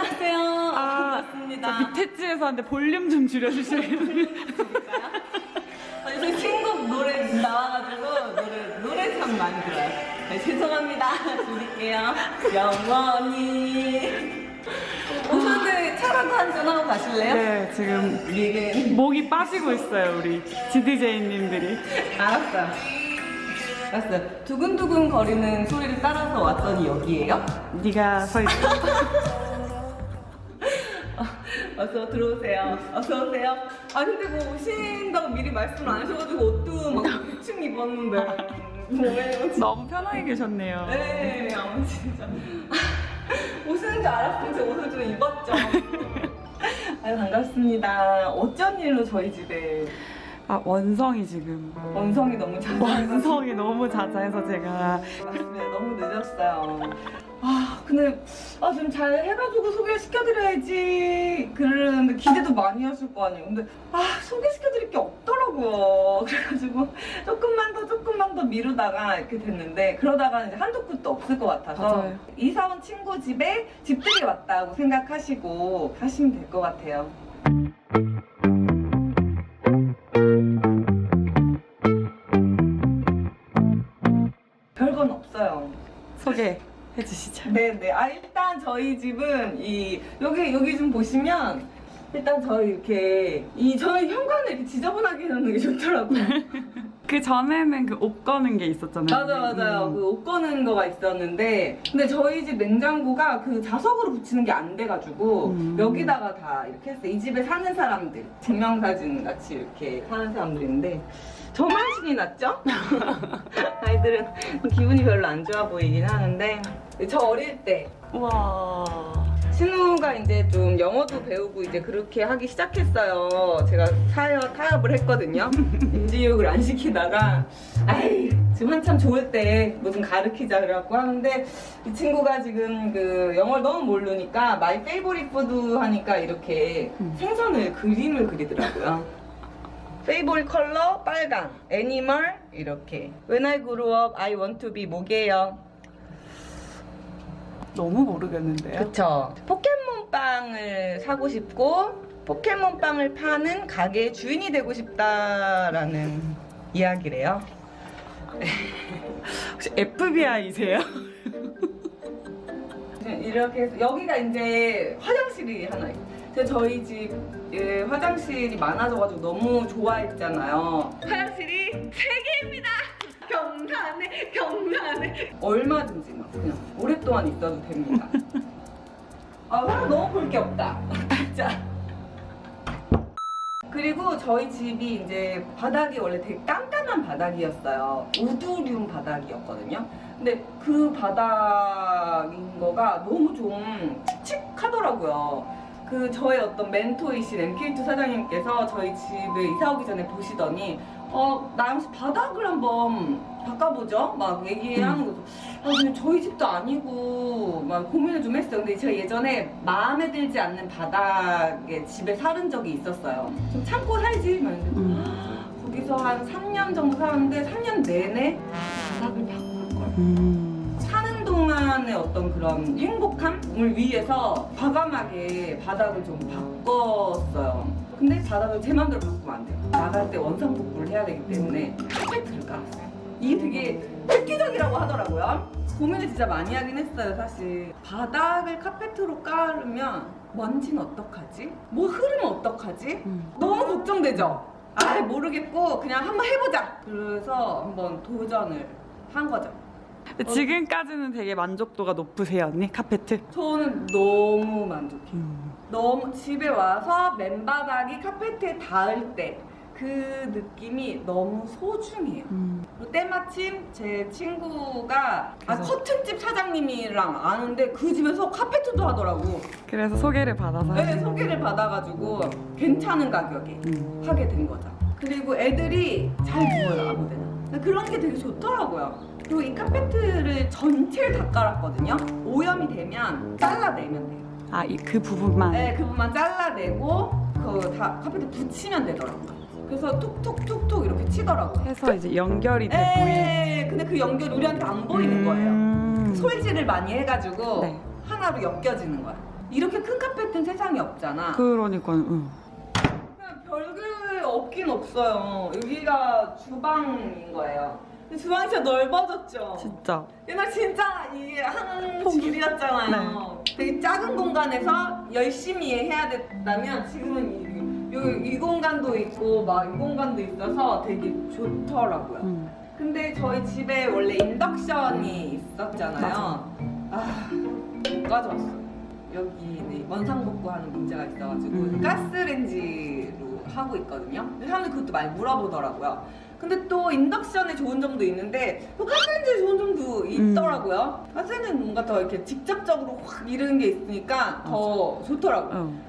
안녕하세요. 아, 반갑습니다. 저 밑에 층에서 하는데 볼륨 좀 줄여주실래요? 아니, 저희 친구 노래 나와가지고 노래, 노래 참 많이 들어요. 네, 죄송합니다. 줄일게요. 영원히. 오셨는데 차라도 한잔 하고 가실래요? 네, 지금 미근. 목이 빠지고 있어요, 우리 GDJ님들이. 알았어요. 알았어요. 두근두근 거리는 소리를 따라서 왔더니 여기에요? 네가 서 있어. 어서 들어오세요. 어서 오세요. 아 근데 뭐 오신다고 미리 말씀을 안 하셔가지고 옷도 막 대충 입었는데 뭐예요? 너무 편하게 계셨네요. 네, 아 진짜 오시는 줄 알았으면 제 옷을 좀 입었죠. 아유 반갑습니다. 어쩐 일로 저희 집에 아, 원성이 지금. 원성이 너무 잘 원성이 너무 자자해서 제가. 맞습니다. 너무 늦었어요. 아, 근데 아, 좀 잘 해가지고 소개시켜드려야지. 그러는데 기대도 많이 하실 거 아니에요. 근데 아, 소개시켜드릴 게 없더라고요. 그래가지고 조금만 더, 조금만 더 미루다가 이렇게 됐는데 그러다가 이제 한도 끝도 없을 것 같아서 맞아요. 이사 온 친구 집에 집들이 왔다고 생각하시고 하시면 될 것 같아요. 별건 없어요. 소개 해 주시죠. 네네. 아 일단 저희 집은 이 여기 여기 좀 보시면 일단 저희 이렇게 이 저희 현관을 이렇게 지저분하게 해놓는 게 좋더라고요. 그 전에는 그 옷 거는 게 있었잖아요. 맞아 맞아요. 음. 그옷 거는 거가 있었는데 근데 저희 집 냉장고가 그 자석으로 붙이는 게 안 돼가지고 음. 여기다가 다 이렇게 했어요. 이 집에 사는 사람들 증명사진 같이 이렇게 사는 사람들인데 저만 신이 났죠? 아이들은 기분이 별로 안 좋아 보이긴 하는데 저 어릴 때 우와. 신우가 이제 좀 영어도 배우고 이제 그렇게 하기 시작했어요. 제가 타협, 타협을 했거든요. 인지교육을 안 시키다가, 아이, 지금 한참 좋을 때 뭐 좀 가르치자 그래갖고 하는데, 이 친구가 지금 그 영어를 너무 모르니까, 마이 페이보릿 푸드 하니까 이렇게 음. 생선을 그림을 그리더라고요. 페이보릿 컬러 빨강, 애니멀 이렇게. When I grow up, I want to be 뭐게요? 너무 모르겠는데요. 그쵸. 포켓몬빵을 사고 싶고, 포켓몬빵을 파는 가게의 주인이 되고 싶다라는 이야기래요. 혹시 FBI세요? 이렇게 해서, 여기가 이제 화장실이 하나 있어요. 근데 저희 집에 화장실이 많아져가지고 너무 좋아했잖아요. 화장실이 세 개입니다! 경산에, 경산에. 얼마든지 막 그냥 오랫동안 있어도 됩니다. 아, 와, 너무 볼 게 없다. 진짜. 그리고 저희 집이 이제 바닥이 원래 되게 깐깐한 바닥이었어요. 우두륨 바닥이었거든요. 근데 그 바닥인 거가 너무 좀 칙칙하더라고요. 그 저의 어떤 멘토이신 MK2 사장님께서 저희 집에 이사 오기 전에 보시더니 어 나영 씨 바닥을 한번 바꿔보죠 막 얘기하는 거죠. 아 근데 저희 집도 아니고 막 고민을 좀 했어요. 근데 제가 예전에 마음에 들지 않는 바닥에 집에 살은 적이 있었어요. 좀 참고 살지 막 이랬는데 음. 거기서 한 3년 정도 살았는데 3년 내내 바닥을 바꿀 걸. 음. 동안의 어떤 그런 행복함을 위해서 과감하게 바닥을 좀 바꿨어요. 근데 바닥을 제 마음대로 바꾸면 안 돼요. 나갈 때 원상복구를 해야 되기 때문에 카페트를 깔았어요. 이게 되게 획기적이라고 하더라고요. 고민을 진짜 많이 하긴 했어요, 사실. 바닥을 카페트로 깔으면 먼지는 어떡하지? 뭐 흐르면 어떡하지? 음. 너무 걱정되죠? 아 모르겠고 그냥 한번 해보자. 그래서 한번 도전을 한 거죠. 근데 지금까지는 되게 만족도가 높으세요, 언니? 카페트? 저는 너무 만족해요. 음. 너무 집에 와서 맨바닥이 카페트에 닿을 때 그 느낌이 너무 소중해요. 음. 그리고 때마침 제 친구가 아, 그래서- 커튼집 사장님이랑 아는데 그 집에서 카페트도 하더라고. 그래서 소개를 받아서. 네, 소개를 받아가지고 괜찮은 가격에 음. 하게 된 거죠. 그리고 애들이 잘 누워요, 아무데나. 그런 게 되게 좋더라고요. 그리고 이 카페트를 전체를 다 깔았거든요. 오염이 되면 잘라내면 돼요. 아, 이, 그 부분만. 네, 그 부분만 잘라내고 그 다 카페트 붙이면 되더라고요. 그래서 툭툭툭툭 이렇게 치더라고요. 해서 이제 연결이 돼 보이는. 에 근데 그 연결이 우리한테 안 보이는 거예요. 음. 솔질을 많이 해가지고 네. 하나로 엮여지는 거야. 이렇게 큰 카페트는 세상에 없잖아. 그러니까 응. 그냥 별게 없긴 없어요. 여기가 주방인 거예요. 주방이 넓어졌죠. 진짜. 옛날 진짜 이게 한 포기. 집이었잖아요. 되게 작은 공간에서 열심히 해야 됐다면 지금은 이, 이, 이 공간도 있고 막 이 공간도 있어서 되게 좋더라고요. 응. 근데 저희 집에 원래 인덕션이 있었잖아요. 아, 못 가져왔어. 여기 네, 원상복구 하는 문제가 있어가지고 음. 가스렌지로 하고 있거든요. 근데 사람들이 그것도 많이 물어보더라고요. 근데 또 인덕션에 좋은 점도 있는데 또 가스렌지에 좋은 점도 있더라고요. 가스렌지는 뭔가 더 이렇게 직접적으로 확 이르는 게 있으니까 더 좋더라고요. 응.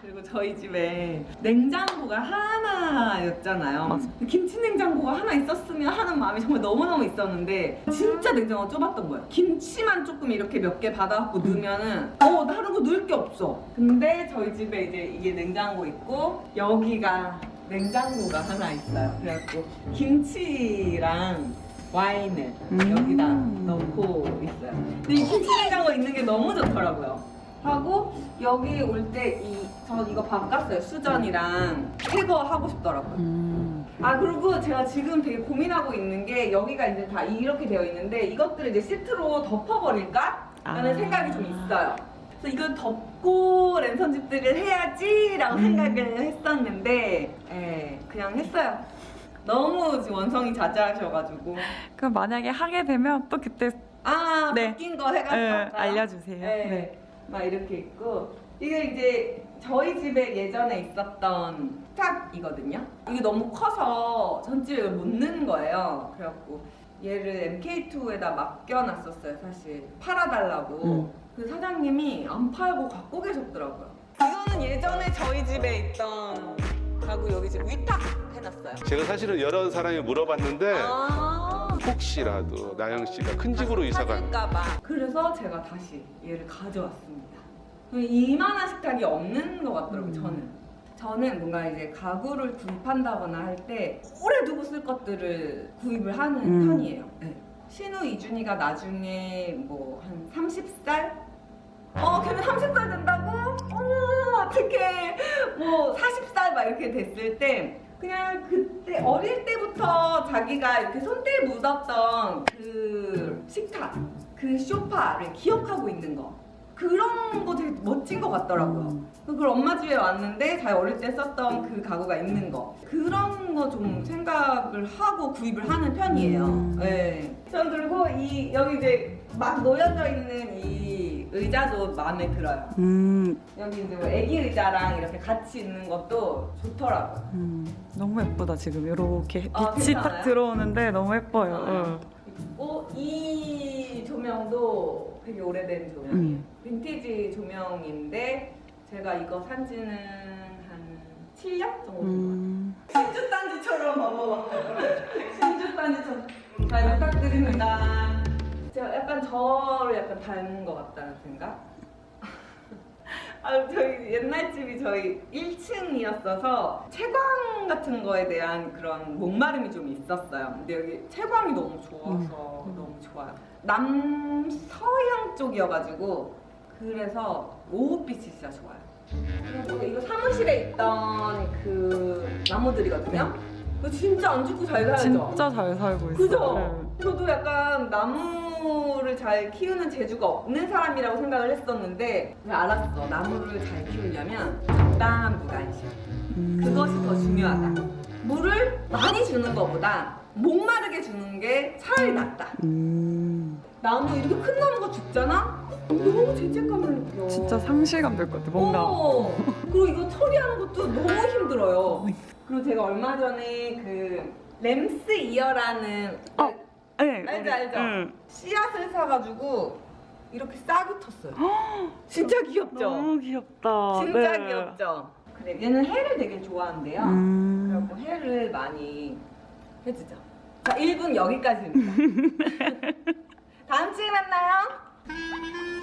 그리고 저희 집에 냉장고가 하나였잖아요. 맞아. 김치 냉장고가 하나 있었으면 하는 마음이 정말 너무너무 있었는데 진짜 냉장고가 좁았던 거예요. 김치만 조금 이렇게 몇 개 받아갖고 넣으면은 어 다른 거 넣을 게 없어. 근데 저희 집에 이제 이게 냉장고 있고 여기가 냉장고가 하나 있어요. 그래갖고 김치랑 와인을 음. 여기다 넣고 있어요. 근데 이 김치 냉장고 있는 게 너무 좋더라고요. 하고 여기 올 때이저 이거 바꿨어요 수전이랑 새거 하고 싶더라고요. 음. 아 그리고 제가 지금 되게 고민하고 있는 게 여기가 이제 다 이렇게 되어 있는데 이것들을 이제 시트로 덮어버릴까 라는 아. 생각이 좀 있어요. 그래서 이건 덮고 랜선 집들이를 해야지라고 음. 생각을 했었는데 예, 그냥 했어요. 너무 지금 원성이 자자하셔가지고 그럼 만약에 하게 되면 또 그때 아 네. 바뀐 거 해가지고 예, 할까요? 알려주세요. 네. 네. 막 이렇게 있고 이게 이제 저희 집에 예전에 있었던 스탁이거든요. 이게 너무 커서 전 집에 못 넣는 거예요. 그래갖고 얘를 MK2에다 맡겨놨었어요. 사실 팔아달라고. 음. 그 사장님이 안 팔고 갖고 계셨더라고요. 이거는 예전에 저희 집에 있던 가구 여기 지금 위탁 해놨어요. 제가 사실은 여러 사람이 물어봤는데 아. 혹시라도 나영 씨가 큰 집으로 이사가 까봐 그래서 제가 다시 얘를 가져왔습니다. 이만한 식탁이 없는 것 같더라고요. 음. 저는. 저는 뭔가 이제 가구를 구입한다거나 할 때 오래 두고 쓸 것들을 구입을 하는 음. 편이에요. 네. 신우 이준이가 나중에 뭐 한 30살? 어, 걔는 30살 된다고? 어머, 어떡해. 뭐 40살 막 이렇게 됐을 때 그냥 그때 어릴 때부터 자기가 이렇게 손때에 묻었던 그 식탁, 그 소파를 기억하고 있는 거. 그런 거 되게 멋진 것 같더라고요. 음. 그걸 엄마 집에 왔는데 자기 어릴 때 썼던 그 가구가 있는 거 그런 거 좀 생각을 하고 구입을 하는 편이에요. 음. 네. 전 그리고 이 여기 이제 막 놓여져 있는 이 의자도 마음에 들어요. 음. 여기 이제 뭐 애기 의자랑 이렇게 같이 있는 것도 좋더라고요. 음. 너무 예쁘다 지금 이렇게 아, 빛이 괜찮아요? 딱 들어오는데 너무 예뻐요. 응. 그리고 이 조명도 되게 오래된 조명이에요. 음. 빈티지 조명인데 제가 이거 산 지는 한 7년 정도 된것 같아요. 음. 신주 단지처럼 넘어갔어요. 신주 단지처럼 잘 부탁드립니다. 제가 약간 저를 약간 닮은 것 같다는 생각? 아, 저희 옛날 집이 저희 1층이었어서 채광 같은 거에 대한 그런 목마름이 좀 있었어요. 근데 여기 채광이 너무 좋아서 음. 너무 좋아요. 남서양 쪽이어가지고 그래서 오후빛이 진짜 좋아요. 그리고 이거 사무실에 있던 그 나무들이거든요. 이거 진짜 안 죽고 잘 살죠? 진짜 잘 살고 있어요. 그죠? 네. 저도 약간 나무를 잘 키우는 재주가 없는 사람이라고 생각을 했었는데 왜 알았어. 나무를 잘 키우려면 적당한 무관심. 음. 그것이 더 중요하다. 물을 많이 주는 것보다 목마르게 주는 게 차라리 낫다. 음. 나무 이렇게 큰 나무가 죽잖아? 너무 죄책감을 느껴. 진짜 상실감 들것 같아. 뭔가 어, 그리고 이거 처리하는 것도 너무 힘들어요. 그리고 제가 얼마 전에 그 램스 이어라는 어. 네. 알죠, 알죠? 응. 씨앗을 사가지고 이렇게 싹이 텄어요. 진짜 귀엽죠? 너무 귀엽다. 진짜 네. 귀엽죠? 그래, 얘는 해를 되게 좋아한대요. 음. 그래갖고 해를 많이 해주죠. 자, 1분 여기까지입니다. 다음 주에 만나요.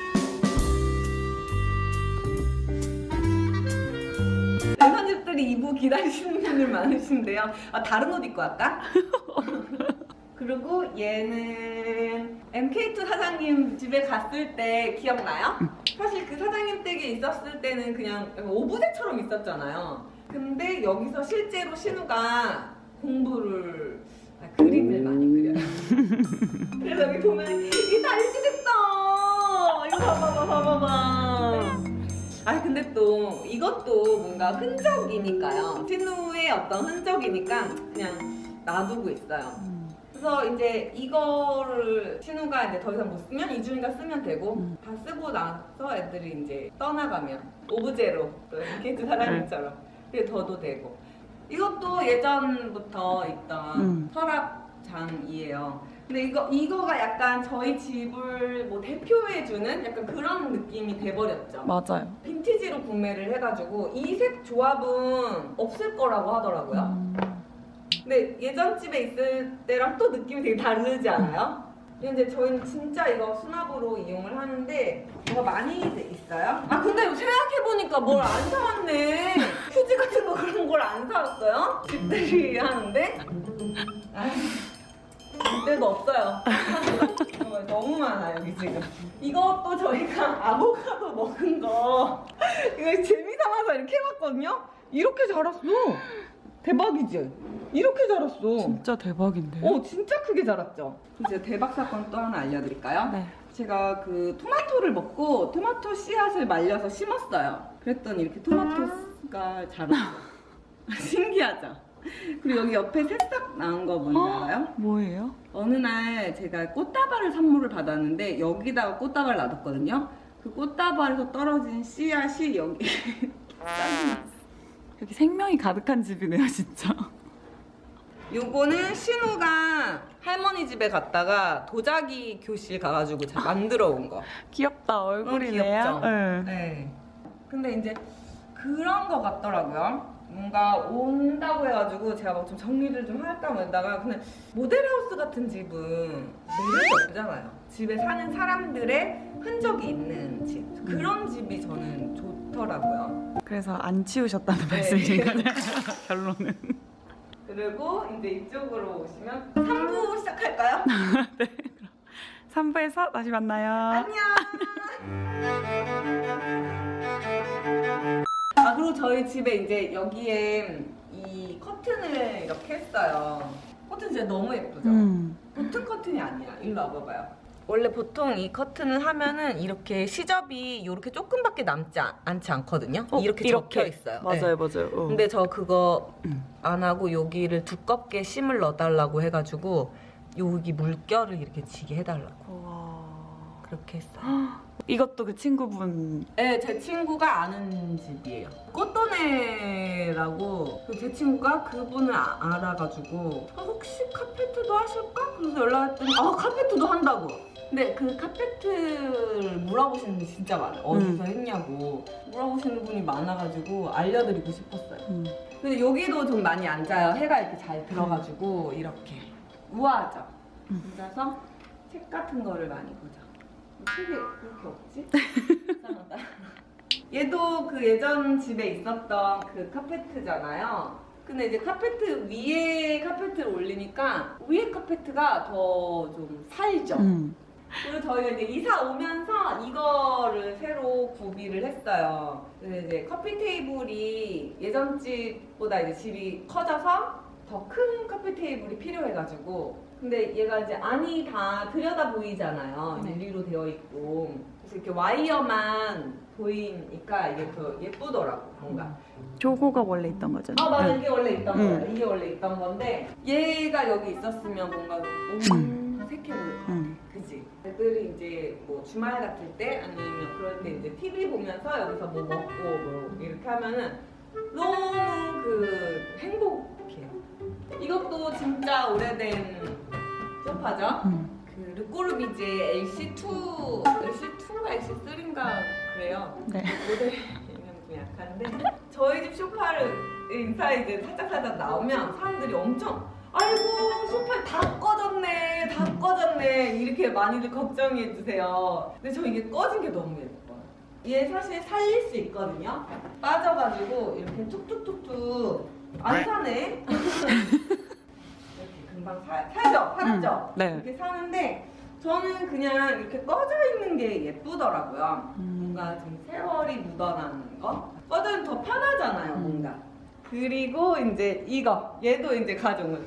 랜선집들이 2부 기다리시는 분들 많으신데요. 아, 다른 옷 입고 할까? 그리고 얘는 MK2 사장님 집에 갔을 때 기억나요? 사실 그 사장님 댁에 있었을 때는 그냥 오브제처럼 있었잖아요. 근데 여기서 실제로 신우가 공부를 아, 그림을 많이 그려요. 그래서 여기 보면 이게 다 이렇게 됐어. 이거 봐봐봐 봐봐봐. 아 근데 또 이것도 뭔가 흔적이니까요. 신우의 어떤 흔적이니까 그냥 놔두고 있어요. 음. 그래서 이제 이거를 신우가 이제 더 이상 못 쓰면 이준이가 쓰면 되고 음. 다 쓰고 나서 애들이 이제 떠나가면 오브제로 또 게이트 사람처럼 그게 더도 되고 이것도 예전부터 있던 음. 서랍장이에요. 근데 이거 이거가 약간 저희 집을 뭐 대표해주는 약간 그런 느낌이 돼버렸죠. 맞아요. 빈티지로 구매를 해가지고 이 색 조합은 없을 거라고 하더라고요. 음. 근데 예전 집에 있을 때랑 또 느낌이 되게 다르지 않아요? 근데 저희는 진짜 이거 수납으로 이용을 하는데 뭐가 많이 돼 있어요? 아 근데 생각해보니까 뭘 안 사왔네. 휴지 같은 거 그런 걸 안 사왔어요? 집들이 하는데? 이때도 없어요. 정말 너무 많아 여기 지금. 이것도 저희가 아보카도 먹은 거. 이거 재미 삼아서 이렇게 해봤거든요? 이렇게 자랐어. 대박이지? 이렇게 자랐어 진짜 대박인데요? 오 진짜 크게 자랐죠? 이제 대박 사건 또 하나 알려드릴까요? 네. 제가 그 토마토를 먹고 토마토 씨앗을 말려서 심었어요. 그랬더니 이렇게 토마토가 자랐어요. 신기하죠? 그리고 여기 옆에 새싹 나온 거 뭔지 어? 알아요? 뭐예요? 어느 날 제가 꽃다발을 선물을 받았는데 여기다가 꽃다발을 놔뒀거든요. 그 꽃다발에서 떨어진 씨앗이 여기 여기 생명이 가득한 집이네요, 진짜. 요거는 신우가 할머니 집에 갔다가 도자기 교실 가가지고 자- 만들어 온 거. 귀엽다, 얼굴이네요. 귀엽죠? 네. 네. 근데 이제 그런 거 같더라고요. 뭔가 온다고 해가지고 제가 막 좀 정리를 좀 할까 말다가 근데 모델하우스 같은 집은 매력이 없잖아요. 집에 사는 사람들의 흔적이 있는 집. 그런 집이 저는 좋더라고요. 그래서 안 치우셨다는 네. 말씀이신 거네요, 결론은. 그리고 이제 이쪽으로 오시면 3부 시작할까요? 3부에서 다시 만나요. 안녕. 아 그리고 저희 집에 이제 여기에 이 커튼을 이렇게 했어요. 커튼 진짜 너무 예쁘죠? 음. 보통 커튼이 아니야. 일로 와봐봐요. 원래 보통 이 커튼을 하면은 이렇게 시접이 이렇게 조금밖에 남지 않, 않지 않거든요. 어, 이렇게, 이렇게. 적혀 있어요. 네. 맞아요, 맞아요. 어. 근데 저 그거 음. 안 하고 여기를 두껍게 심을 넣어달라고 해가지고 여기 물결을 이렇게 지게 해달라고 와. 그렇게 했어요. 이것도 그 친구분. 네, 제 친구가 아는 집이에요. 꽃도네라고 그제 친구가 그분을 아- 알아가지고 아, 혹시 카페트도 하실까? 그래서 연락했더니 아 카페트도 한다고. 근데 그 카페트를 물어보시는 분이 진짜 많아요. 어디서 했냐고 물어보시는 분이 많아가지고 알려드리고 싶었어요. 음. 근데 여기도 좀 많이 앉아요. 해가 이렇게 잘 들어가지고 이렇게 우아하죠. 음. 앉아서 책 같은 거를 많이 보죠. 책이 왜 이렇게 없지? 이상하다. 얘도 그 예전 집에 있었던 그 카페트잖아요. 근데 이제 카페트 위에 카페트를 올리니까 위에 카페트가 더 좀 살죠. 음. 그리고 저희가 이제 이사 오면서 이거를 새로 구비를 했어요. 그래서 이제 커피 테이블이 예전 집보다 이제 집이 커져서 더 큰 커피 테이블이 필요해가지고 근데 얘가 이제 안이 다 들여다 보이잖아요. 네. 유리로 되어 있고 그래서 이렇게 와이어만 보이니까 이게 더 예쁘더라고 뭔가. 저거가 원래 있던 거잖아요. 아 맞아 네. 이게 원래 있던 음. 거예요. 이게 원래 있던 건데 얘가 여기 있었으면 뭔가 색 애들이 이제 뭐 주말 같을 때 아니면 그럴 때 이제 TV 보면서 여기서 뭐 먹고 뭐 이렇게 하면은 너무 그 행복해요. 이것도 진짜 오래된 소파죠? 음. 그 르꼬르비제 LC2, LC2인가 LC3인가 그래요. 네. 모델 이름 좀 약한데 저희 집 소파를 인사 이제 살짝 살짝 나오면 사람들이 엄청 아이고 소파 다 꺼졌네 다 꺼졌네 이렇게 많이들 걱정해 주세요. 근데 저 이게 꺼진 게 너무 예뻐요. 얘 사실 살릴 수 있거든요. 빠져가지고 이렇게 툭툭툭툭 안 사네. 이렇게 금방 사, 살죠? 살았죠? 음, 네. 이렇게 사는데 저는 그냥 이렇게 꺼져 있는 게 예쁘더라고요. 음. 뭔가 좀 세월이 묻어나는 거? 꺼져는 더 편하잖아요, 음. 뭔가. 그리고 이제 이거, 얘도 이제 가져온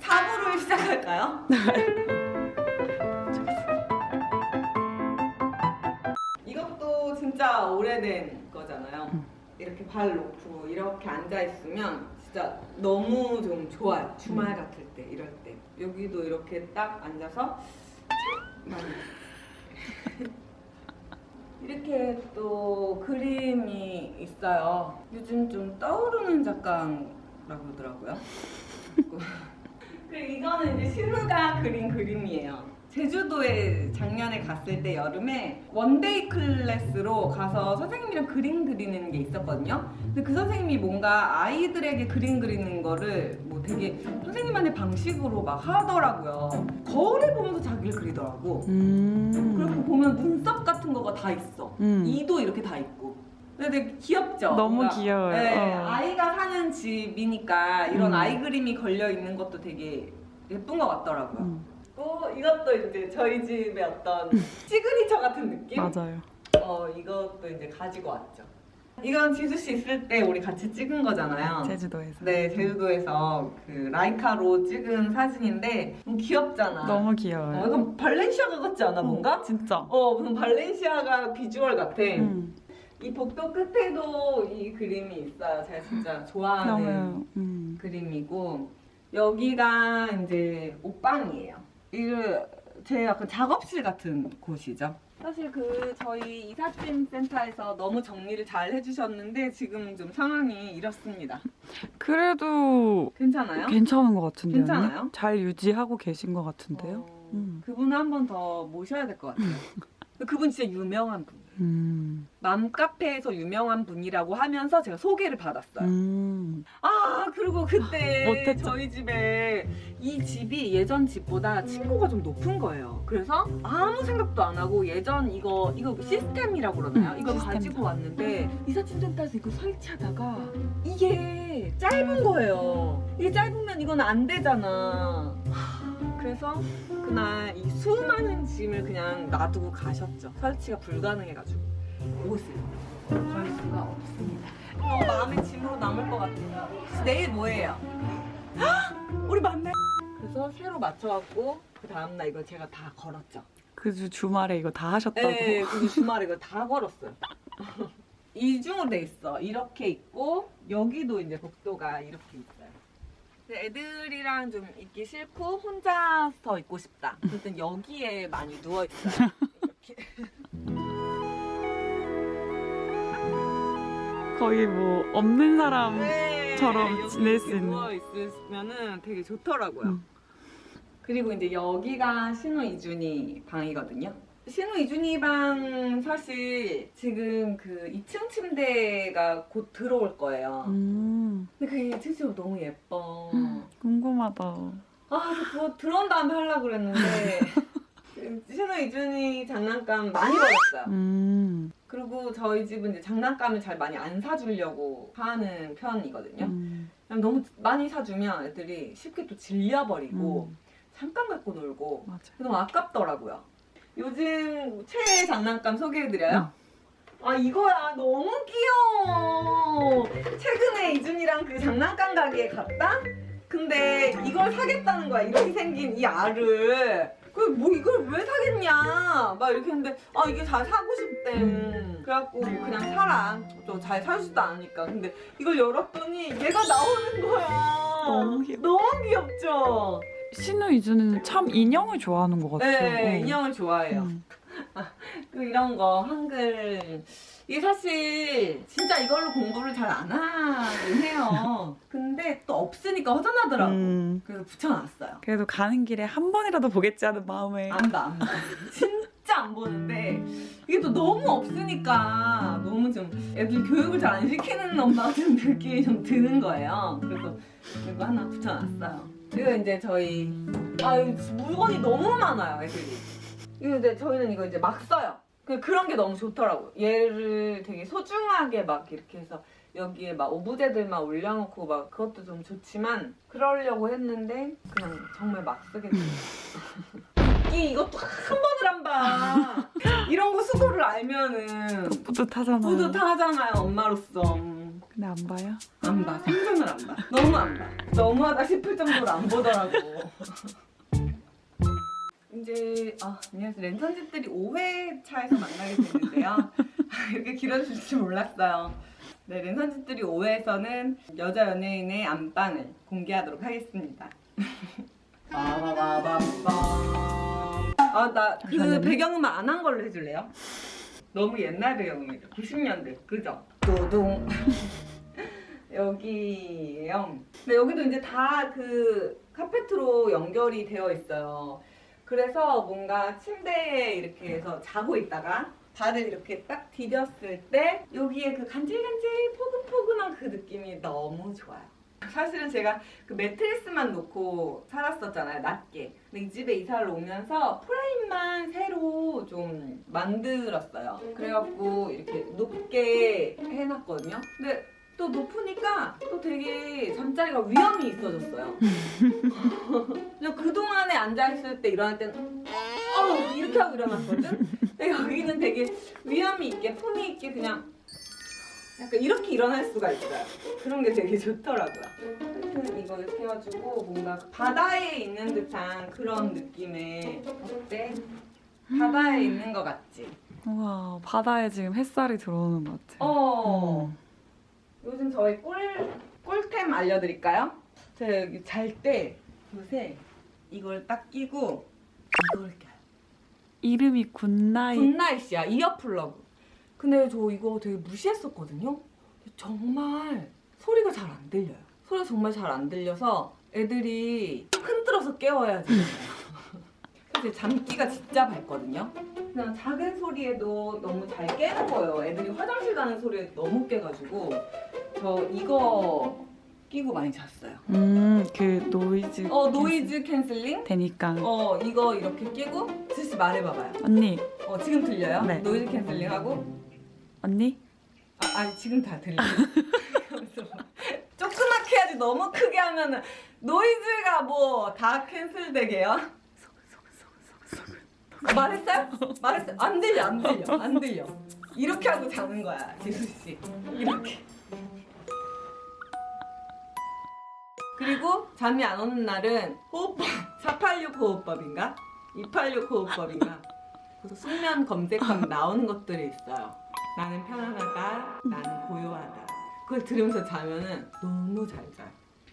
4부를 시작할까요? 이것도 진짜 오래된 거잖아요. 음. 이렇게 발 놓고 이렇게 앉아 있으면 진짜 너무 좀 좋아요. 주말 음. 같을 때 이럴 때 여기도 이렇게 딱 앉아서 이렇게 또 그림이 있어요. 요즘 좀 떠오르는 작가라고 그러더라고요. 그리고 이거는 이제 신우가 그린 그림이에요. 제주도에 작년에 갔을 때 여름에 원데이 클래스로 가서 선생님이랑 그림 그리는 게 있었거든요. 근데 그 선생님이 뭔가 아이들에게 그림 그리는 거를 뭐 되게 선생님만의 방식으로 막 하더라고요. 거울을 보면서 자기를 그리더라고. 그리고 음. 보면 눈썹 같은 거가 다 있어. 음. 이도 이렇게 다 있고. 근데 되게 귀엽죠? 너무 뭔가. 귀여워요. 네, 어. 아이가 사는 집이니까 이런 음. 아이 그림이 걸려 있는 것도 되게 예쁜 것 같더라고요. 음. 또 이것도 이제 저희 집의 어떤 시그니처 같은 느낌? 맞아요. 어, 이것도 이제 가지고 왔죠. 이건 지수 씨 있을 때 우리 같이 찍은 거잖아요. 제주도에서. 네, 제주도에서 그 라이카로 찍은 사진인데 너무 귀엽잖아. 너무 어, 귀여워요. 이건 발렌시아가 같지 않아 뭔가? 어, 진짜. 어, 무슨 발렌시아가 비주얼 같아. 음. 이 복도 끝에도 이 그림이 있어요. 제가 진짜 좋아하는 너무. 음. 그림이고 여기가 이제 옷방이에요. 이거 제 약간 작업실 같은 곳이죠. 사실 그 저희 이삿짐 센터에서 너무 정리를 잘 해주셨는데 지금 좀 상황이 이렇습니다. 그래도 괜찮아요? 괜찮은 것 같은데요. 괜찮아요? 잘 유지하고 계신 것 같은데요. 어, 음. 그분 한번 더 모셔야 될 것 같아요. 그분 진짜 유명한 분. 음. 맘카페에서 유명한 분이라고 하면서 제가 소개를 받았어요. 음. 아 그리고 그때 못했죠. 저희 집에 이 집이 예전 집보다 층고가 좀 높은 거예요. 그래서 아무 생각도 안 하고 예전 이거 이거 시스템이라고 그러나요? 음, 이거 시스템. 가지고 왔는데 이삿짐센터에서 이거 설치하다가 이게 짧은 거예요. 이게 짧으면 이건 안 되잖아. 하, 그래서 그날 이 수많은 짐을 그냥 놔두고 가셨죠. 설치가 불가능해가지고 옷을 걸 수가 없습니다. 어, 마음의 짐으로 남을 것 같아요. 내일 뭐예요? 헉! 우리 만나. 그래서 새로 맞춰갖고 그 다음날 이거 제가 다 걸었죠. 그 주- 주말에 이거 다 하셨다고. 네, 그 주말에 이거 다 걸었어요. 이중으로 돼 있어. 이렇게 있고 여기도 이제 복도가 이렇게. 근데 애들이랑 좀 있기 싫고 혼자서 있고 싶다. 그땐 여기에 많이 누워 있어요. 거의 뭐 없는 사람. 네, 처럼 지낼 수 있는. 누워 있으면은 되게 좋더라고요. 음. 그리고 이제 여기가 신우 이준이 방이거든요. 신우 이준이 방 사실 지금 그 2층 침대가 곧 들어올 거예요. 음. 근데 그 2층 침대 너무 예뻐. 궁금하다. 아, 그거 들어온 다음에 하려고 그랬는데 신우 이준이 장난감 많이 버렸어요. 음. 그리고 저희 집은 이제 장난감을 잘 많이 안 사주려고 하는 편이거든요. 음. 그냥 너무 많이 사주면 애들이 쉽게 또 질려버리고 음. 잠깐 갖고 놀고 맞아. 너무 아깝더라고요. 요즘 최애 장난감 소개해드려요? 아 이거야 너무 귀여워. 최근에 이준이랑 그 장난감 가게에 갔다? 근데 이걸 사겠다는 거야. 이렇게 생긴 이 알을. 그뭐 이걸 왜 사겠냐? 막 이렇게 했는데 아 이게 잘 사고 싶대. 그래갖고 그냥 사라. 또잘 사주지도 않으니까. 근데 이걸 열었더니 얘가 나오는 거야. 너무 귀엽죠? 신우 이준은 참 인형을 좋아하는 것 같아요. 네, 어. 인형을 좋아해요. 음. 그 이런 거 한글 이게 사실 진짜 이걸로 공부를 잘 안 하긴 해요. 근데 또 없으니까 허전하더라고. 음. 그래서 붙여놨어요. 그래도 가는 길에 한 번이라도 보겠지 하는 마음에. 안 봐, 안 봐. 진짜 안 보는데 이게 또 너무 없으니까 너무 좀 애들 교육을 잘 안 시키는 엄마 같은 느낌이 좀 드는 거예요. 그래서 이거 하나 붙여놨어요. 이거 이제 저희 아 이거 물건이 너무 많아요, 애들이. 이거 이제 저희는 이거 이제 막 써요. 그 그런 게 너무 좋더라고. 요 얘를 되게 소중하게 막 이렇게 해서 여기에 막 오브제들만 올려놓고 막 그것도 좀 좋지만 그러려고 했는데 그냥 정말 막 쓰게 됐어요. 이 이것도 한 번을 안 봐. 이런 거 수고를 알면은 뿌듯하잖아요. 뿌듯하잖아요 엄마로서. 근데 안 봐요? 안 봐. 생전을 안 봐. 너무 안 봐. 너무하다 싶을 정도로 안 보더라고. 이제 아, 안녕하세요. 랜선집들이 5회 차에서 만나게 됐는데요. 이렇게 길어질 줄 몰랐어요. 네, 랜선집들이 5회에서는 여자 연예인의 안방을 공개하도록 하겠습니다. 빠바바밤밤. 아, 나 그. 배경음악 안 한 걸로 해줄래요? 너무 옛날 배경음이다. 90년대. 그죠? 도동. 여기에요. 근데 여기도 이제 다 그 카페트로 연결이 되어 있어요. 그래서 뭔가 침대에 이렇게 해서 자고 있다가 발을 이렇게 딱 디뎠을 때 여기에 그 간질간질 포근포근한 그 느낌이 너무 좋아요. 사실은 제가 그 매트리스만 놓고 살았었잖아요, 낮게. 근데 이 집에 이사를 오면서 프레임만 새로 좀 만들었어요. 그래갖고 이렇게 높게 해놨거든요. 근데 또 높으니까 또 되게 잠자리가 위험이 있어졌어요. 그냥 그동안에 앉아있을 때 일어날 때는 어 이렇게 하고 일어났거든? 근데 여기는 되게 위험이 있게 품위 있게 그냥 약간 이렇게 일어날 수가 있어요. 그런 게 되게 좋더라고요. 하여튼 이거 이렇게 해가지고 뭔가 바다에 있는 듯한 그런 느낌의 어때? 바다에 있는 것 같지? 우와 바다에 지금 햇살이 들어오는 것 같아요. 어. 음. 요즘 저희 꿀, 꿀템 알려드릴까요? 제가 여기 잘 때 요새 이걸 딱 끼고 이걸 껴요. 이름이 굿나잇. 굿나잇이야 이어플러그. 근데 저 이거 되게 무시했었거든요. 정말 소리가 잘 안 들려요. 소리가 정말 잘 안 들려서 애들이 흔들어서 깨워야지. 그래서 잠기가 진짜 밝거든요. 그냥 작은 소리에도 너무 잘 깨는 거예요. 애들이 화장실 가는 소리에 너무 깨가지고 저 이거 끼고 많이 잤어요. 음 그 노이즈. 어 노이즈 캔슬링? 되니까. 어 이거 이렇게 끼고 스시 말해봐봐요. 언니 어 지금 들려요? 네. 노이즈 캔슬링 하고 언니 아, 아니 지금 다 들려. 조그맣게 해야지 너무 크게 하면은 노이즈가 뭐 다 캔슬되게요? 말했어요? 말했어요? 안 들려 안 들려 안 들려. 이렇게 하고 자는 거야 지수 씨. 이렇게. 그리고 잠이 안 오는 날은 호흡법 486 호흡법인가? 286 호흡법인가? 그래서 숙면 검색하면 나오는 것들이 있어요. 나는 편안하다. 나는 고요하다. 그걸 들으면서 자면은 너무 잘 자요.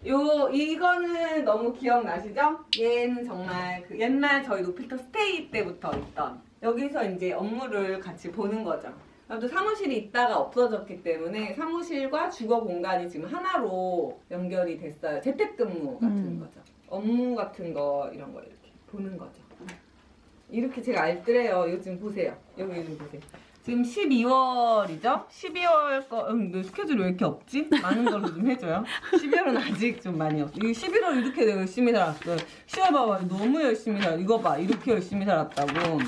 요 이거는 너무 기억나시죠? 얘는 정말 그 옛날 저희 노필터 스테이 때부터 있던 여기서 이제 업무를 같이 보는 거죠. 또 사무실이 있다가 없어졌기 때문에 사무실과 주거 공간이 지금 하나로 연결이 됐어요. 재택근무 같은 음. 거죠. 업무 같은 거 이런 거 이렇게 보는 거죠. 이렇게 제가 알뜰해요. 요즘 보세요. 여기 요즘 보세요. 지금 12월이죠? 12월 거, 응, 너 스케줄이 왜 이렇게 없지? 많은 걸로 좀 해줘요. 12월은 아직 좀 많이 없어. 이 11월 이렇게 내가 열심히 살았어. 10월 봐봐. 너무 열심히 살 이거 봐. 이렇게 열심히 살았다고.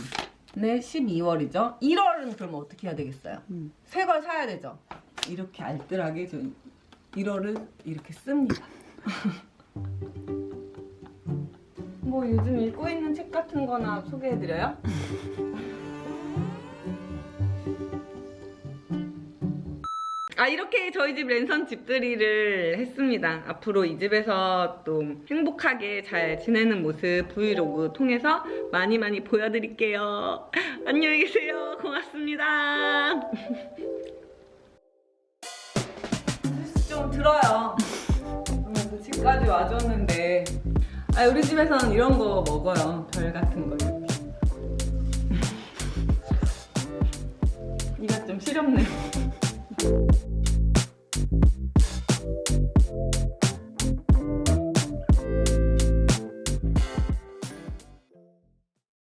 네, 12월이죠? 1월은 그럼 어떻게 해야 되겠어요? 음. 새걸 사야 되죠? 이렇게 알뜰하게 저 1월을 이렇게 씁니다. 뭐 요즘 읽고 있는 책 같은 거나 소개해드려요? 아 이렇게 저희 집 랜선 집들이를 했습니다. 앞으로 이 집에서 또 행복하게 잘 지내는 모습 브이로그 통해서 많이 많이 보여드릴게요. 안녕히 계세요. 고맙습니다. 좀 들어요. 집까지 와줬는데 아 우리 집에서는 이런 거 먹어요. 별 같은 거 이렇게. 이가 좀 시렵네요.